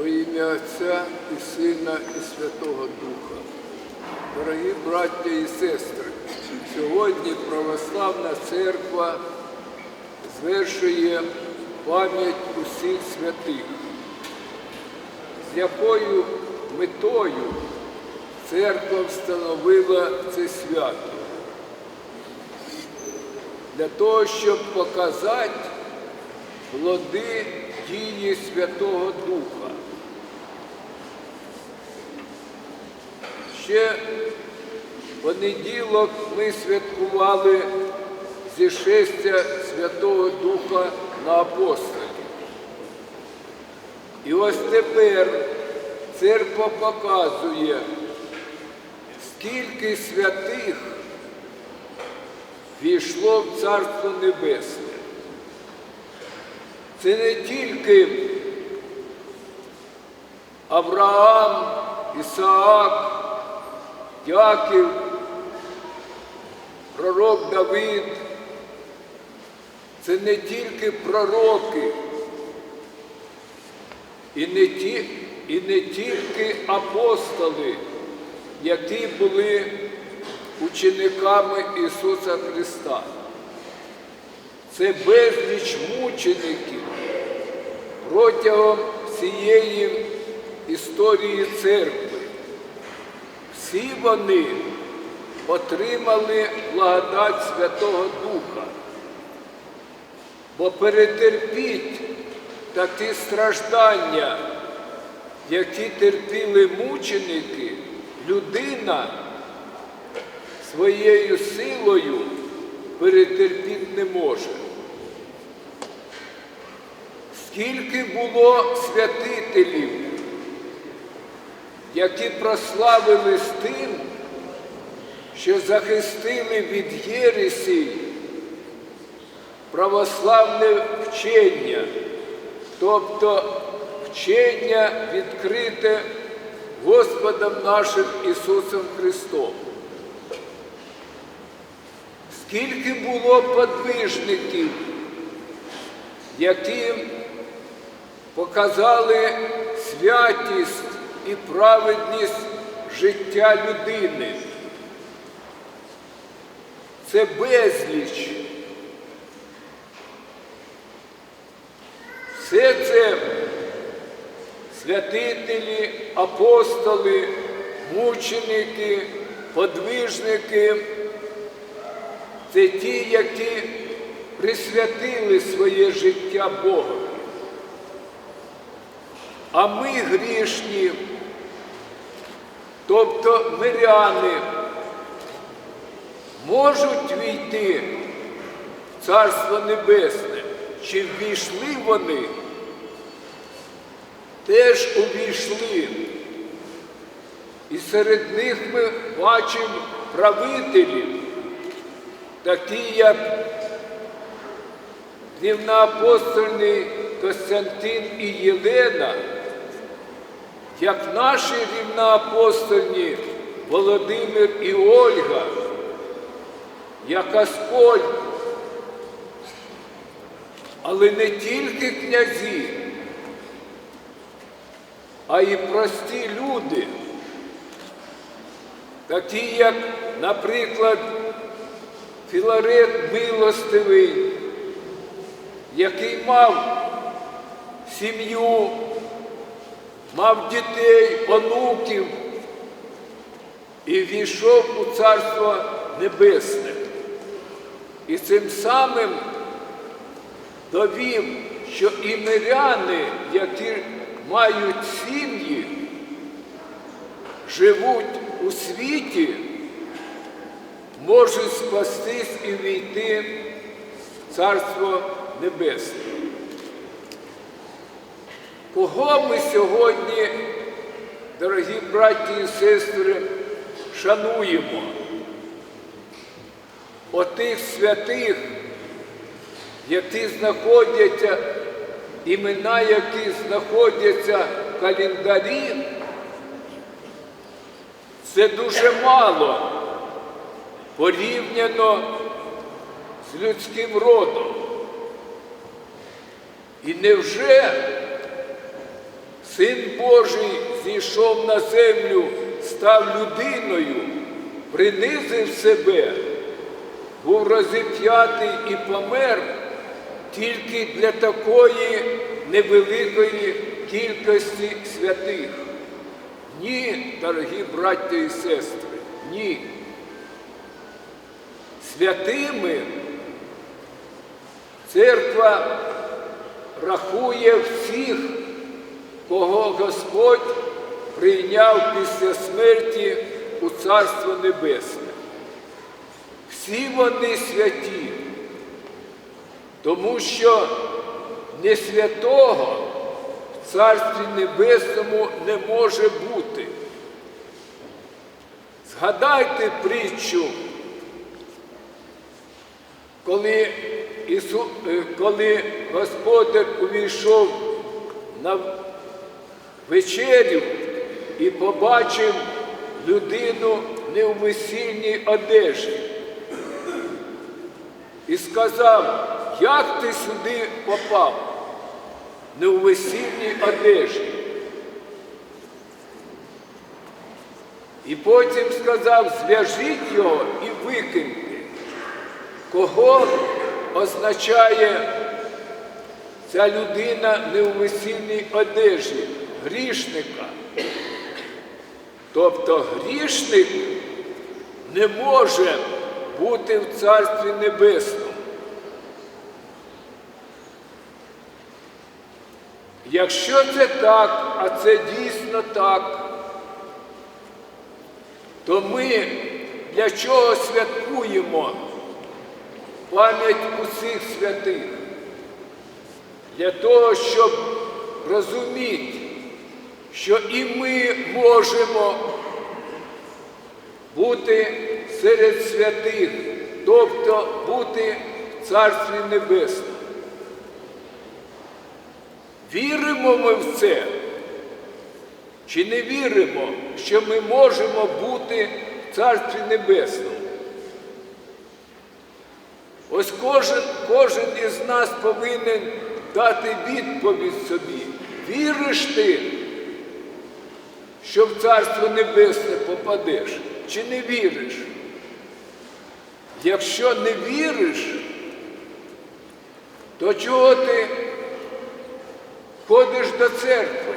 Во ім'я Отця і Сина, і Святого Духа. Дорогі браття і сестри, сьогодні Православна Церква звершує пам'ять усіх святих, з якою метою церква встановила це свято. Для того, щоб показати плоди дії Святого Духа. Ще в понеділок ми святкували зішестя Святого Духа на апостолів. І ось тепер церква показує, скільки святих війшло в Царство Небесне. Це не тільки Авраам, Ісаак, Яків, пророк Давид. Це не тільки пророки і не, ті, і не тільки апостоли, які були учениками Ісуса Христа. Це безліч мучеників протягом всієї історії церкви. Всі вони отримали благодать Святого Духа, бо перетерпіть такі страждання, які терпіли мученики, людина своєю силою перетерпіти не може. Скільки було святителів, які прославились тим, що захистили від єресі православне вчення, тобто вчення відкрите Господом нашим Ісусом Христом. Скільки було подвижників, які показали святість і праведність життя людини. Це безліч. Все це святителі, апостоли, мученики, подвижники. Це ті, які присвятили своє життя Богу. А ми грішні, тобто миряни, можуть війти в Царство Небесне, чи ввійшли вони, теж увійшли. І серед них ми бачимо правителів, такі як рівноапостольний Костянтин і Єлена, як наші рівноапостольні Володимир і Ольга, як Аскольд, але не тільки князі, а й прості люди, такі як, наприклад, Філарет Милостивий, який мав сім'ю, мав дітей, онуків і війшов у Царство Небесне. І цим самим довів, що і миряни, які мають сім'ї, живуть у світі, можуть спастись і війти в Царство Небесне. Кого ми сьогодні, дорогі браті і сестри, шануємо? Отих святих, які знаходяться, імена, які знаходяться в календарі, це дуже мало порівняно з людським родом. І невже Син Божий зійшов на землю, став людиною, принизив себе, був розіп'ятий і помер тільки для такої невеликої кількості святих. Ні, дорогі браття і сестри, ні. Святими церква рахує всіх, кого Господь прийняв після смерті у Царство Небесне. Всі вони святі, тому що не святого в Царстві Небесному не може бути. Згадайте притчу, коли, Ісу, е, коли Господар увійшов на вечерю і побачив людину не в весільній одежі. І сказав, як ти сюди попав? Не у весільній одежі. І потім сказав, зв'яжіть його і викиньте. Кого означає ця людина не у весільній одежі? Грішника. Тобто грішник не може бути в Царстві Небесному. Якщо це так, а це дійсно так, то ми для чого святкуємо пам'ять усіх святих? Для того, щоб розуміти, що і ми можемо бути серед святих, тобто бути в Царстві Небесному. Віримо ми в це? Чи не віримо, що ми можемо бути в Царстві Небесному? Ось кожен, кожен із нас повинен дати відповідь собі. Віриш ти, що в Царство Небесне попадеш, чи не віриш? Якщо не віриш, то чого ти ходиш до церкви?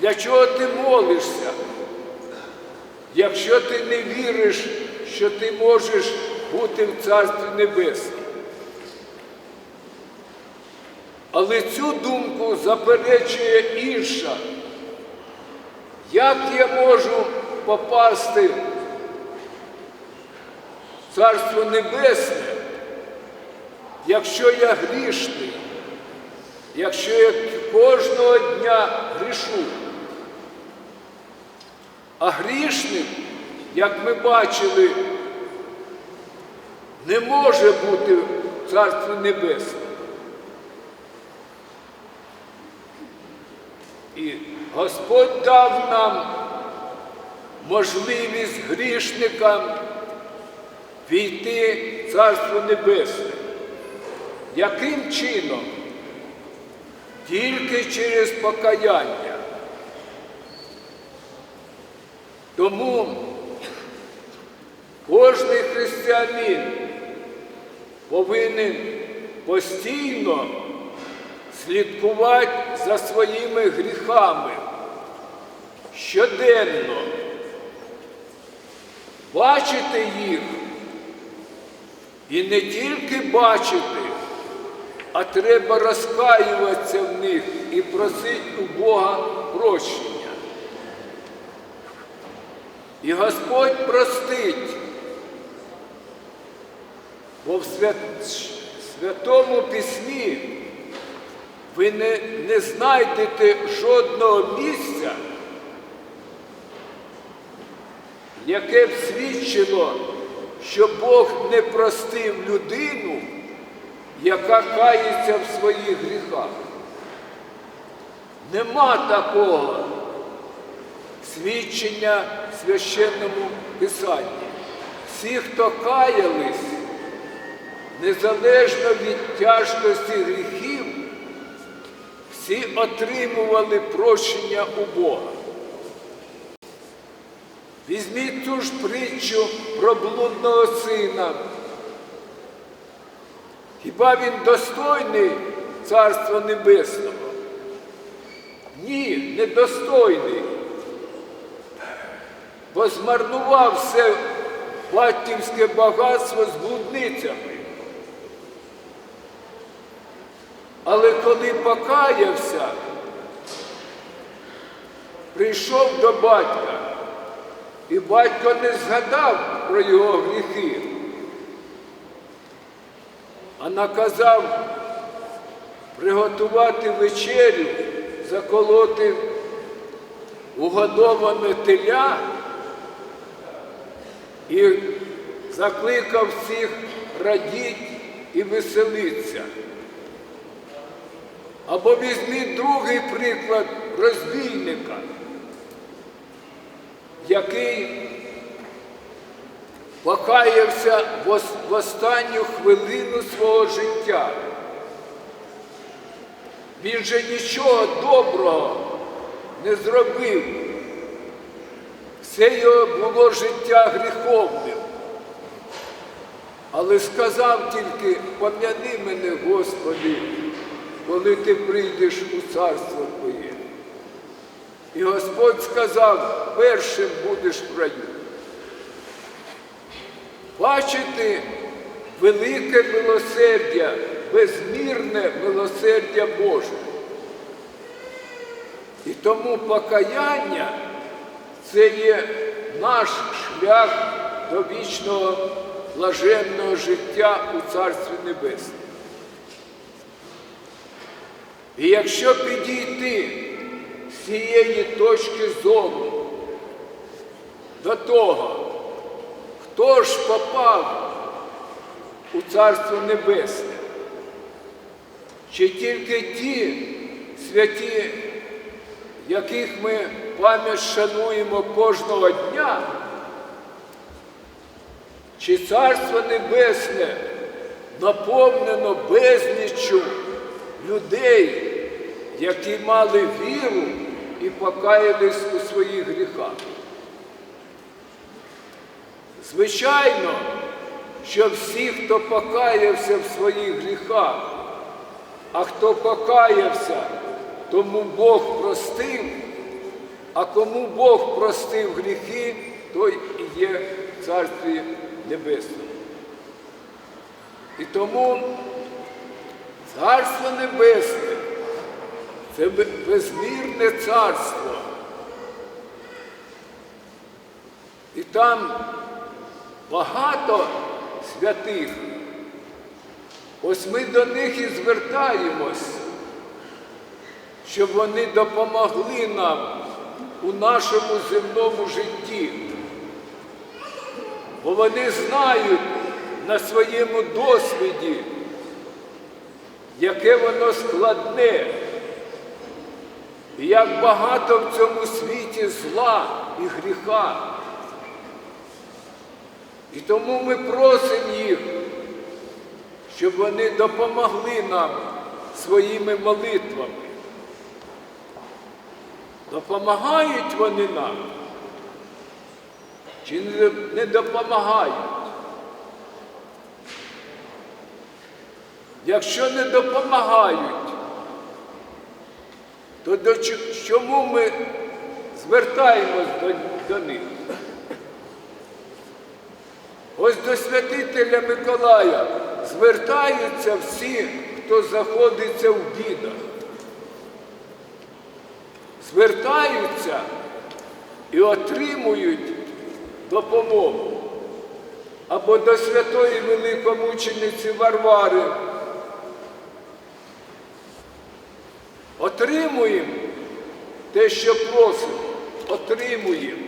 Для чого ти молишся? Якщо ти не віриш, що ти можеш бути в Царстві Небесному. Але цю думку заперечує інша. Як я можу попасти в Царство Небесне, якщо я грішний, якщо я кожного дня грішу? А грішник, як ми бачили, не може бути в Царстві Небесному. І Господь дав нам можливість грішникам війти в Царство Небесне. Яким чином? Тільки через покаяння. Тому кожний християнин повинен постійно слідкувати за своїми гріхами щоденно, бачити їх і не тільки бачити, а треба розкаюватися в них і просити у Бога прощення. І Господь простить, бо в. Святому Письмі ви не, не знайдете жодного місця, яке б свідчило, що Бог не простив людину, яка кається в своїх гріхах. Нема такого свідчення в священному Писанні. Всі, хто каялись, незалежно від тяжкості гріхів, всі отримували прощення у Бога. Візьміть ту ж притчу про блудного сина. Хіба він достойний Царства Небесного? Ні, недостойний. Бо змарнував все батьківське багатство з блудницями. Але коли покаявся, прийшов до батька, і батько не згадав про його гріхи, а наказав приготувати вечерю, заколоти угодоване теля і закликав всіх радіть і веселитися. Або візьміть другий приклад розбійника, який покаявся в останню хвилину свого життя. Він же нічого доброго не зробив. Все його було життя гріховним. Але сказав тільки, пом'яни мене, Господи, коли ти прийдеш у царство Твоє. І Господь сказав, першим будеш в раю. Бачите велике милосердя, безмірне милосердя Боже. І тому покаяння це є наш шлях до вічного блаженного життя у Царстві Небесному. І якщо підійти цієї точки зору. До того, хто ж попав у Царство Небесне, чи тільки ті святі, яких ми пам'ять шануємо кожного дня, чи Царство Небесне наповнено безліччю людей, які мали віру і покаялись у своїх гріхах. Звичайно, що всі, хто покаявся в своїх гріхах, а хто покаявся, тому Бог простив, а кому Бог простив гріхи, той і є в Царстві Небесному. І тому Царство Небесне це безмірне царство. І там багато святих. Ось ми до них і звертаємось, щоб вони допомогли нам у нашому земному житті. Бо вони знають на своєму досвіді, яке воно складне, і як багато в цьому світі зла і гріха. І тому ми просимо їх, щоб вони допомогли нам своїми молитвами. Допомагають вони нам чи не- допомагають? Якщо не допомагають, то до чому ми звертаємось до, до них? Ось до святителя Миколая звертаються всі, хто знаходиться в бідах. Звертаються і отримують допомогу. Або до святої великомучениці Варвари. Отримуємо те, що просимо, отримуємо.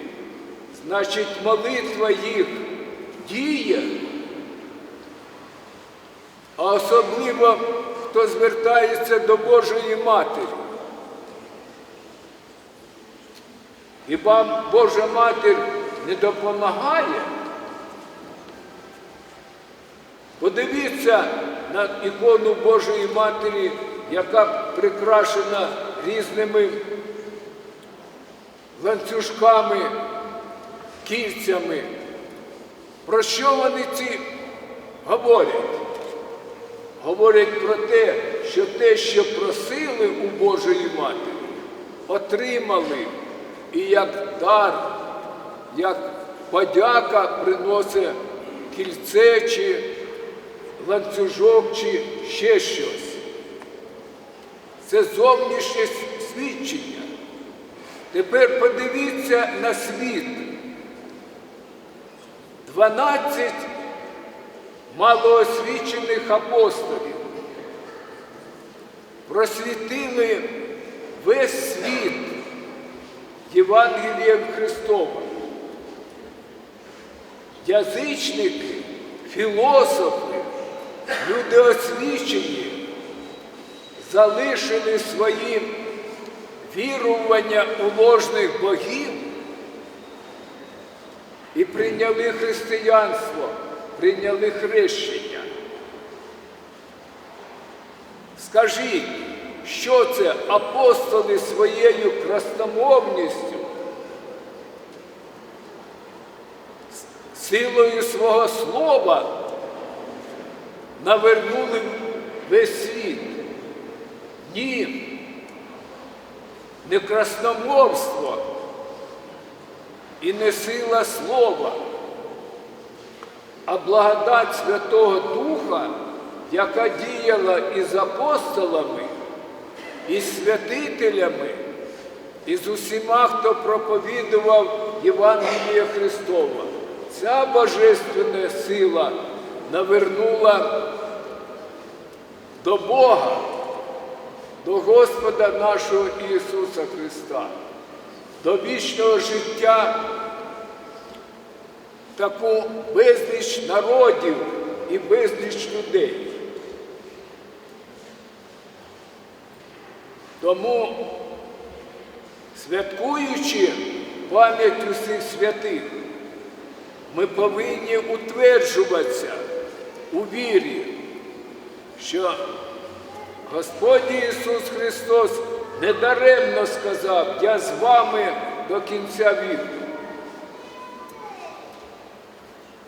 Значить, молитва їх діє, а особливо хто звертається до Божої Матері. Хіба Божа Матір не допомагає? Подивіться на ікону Божої Матері яка прикрашена різними ланцюжками, кільцями. Про що вони ці говорять? Говорять про те, що те, що просили у Божої Матері, отримали і як дар, як подяка приносить кільце чи ланцюжок чи ще щось. Це зовнішнє свідчення. Тепер подивіться на світ. 12 малоосвічених апостолів просвітили весь світ Євангелієм Христовим. Язичники, філософи, люди освічені залишили свої вірування у ложних богів і прийняли християнство, прийняли хрещення. Скажіть, що це апостоли своєю красномовністю, силою свого слова навернули весь світ? Ні, не красномовство і не сила слова, а благодать Святого Духа, яка діяла із апостолами, із святителями, і з усіма, хто проповідував Євангеліє Христова. Ця божественна сила навернула до Бога, до Господа нашого Ісуса Христа, до вічного життя таку безліч народів і безліч людей. Тому, святкуючи пам'ять усіх святих, ми повинні утверджуватися у вірі, що Господь Ісус Христос недаремно сказав, я з вами до кінця віку.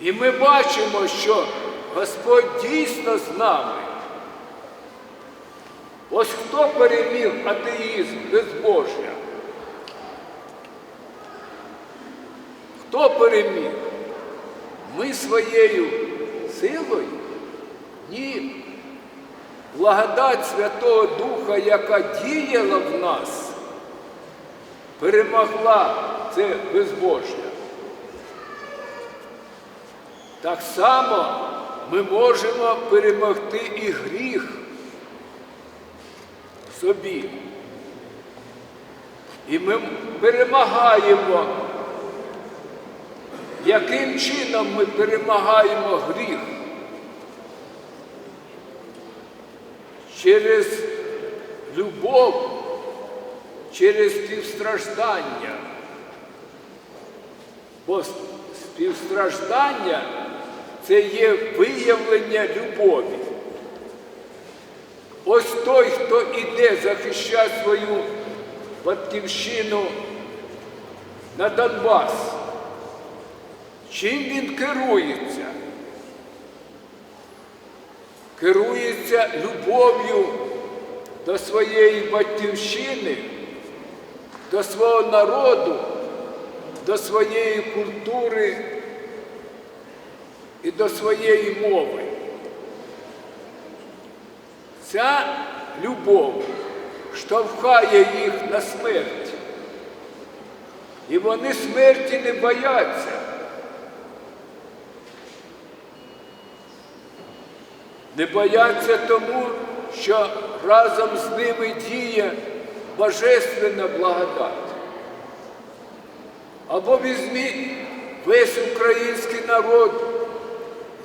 І ми бачимо, що Господь дійсно з нами. Ось хто переміг атеїзм безбожжя? Хто переміг? Ми своєю силою? Ні. Благодать Святого Духа, яка діяла в нас, перемогла це безбожжя. Так само ми можемо перемогти і гріх собі. І ми перемагаємо. Яким чином ми перемагаємо гріх? Через любов, через співстраждання. Бо співстраждання це є виявлення любові. Ось той, хто іде захищати свою батьківщину на Донбас, чим він керується? Керується любов'ю до своєї батьківщини, до свого народу, до своєї культури і до своєї мови. Ця любов штовхає їх на смерть. І вони смерті не бояться. Не бояться тому, що разом з ними діє божественна благодать. Або візьміть весь український народ,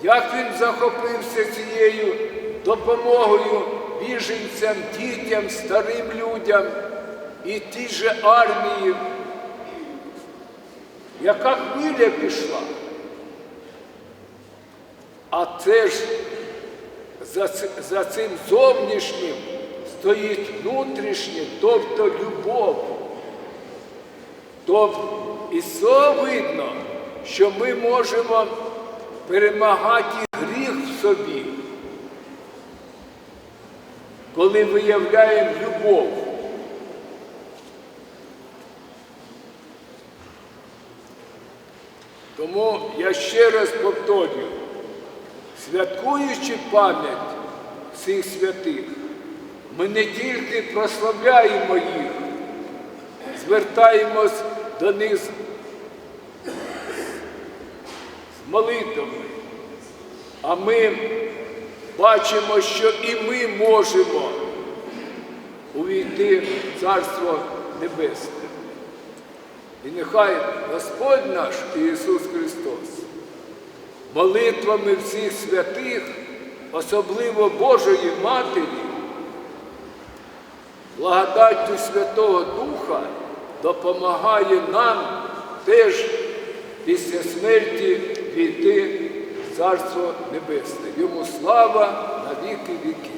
як він захопився цією допомогою біженцям, дітям, старим людям і тій же армії, яка хвиля пішла. А це ж за, за цим зовнішнім стоїть внутрішнє, тобто любов. Тобто і це видно, що ми можемо перемагати гріх в собі, коли виявляємо любов. Тому я ще раз повторюю, святкуючи пам'ять цих святих, ми не тільки прославляємо їх, звертаємось до них з молитвами, а ми бачимо, що і ми можемо увійти в Царство Небесне. І нехай Господь наш Ісус Христос молитвами всіх святих, особливо Божої Матері, благодаттю Святого Духа допомагає нам теж після смерті війти в Царство Небесне. Йому слава на віки віків.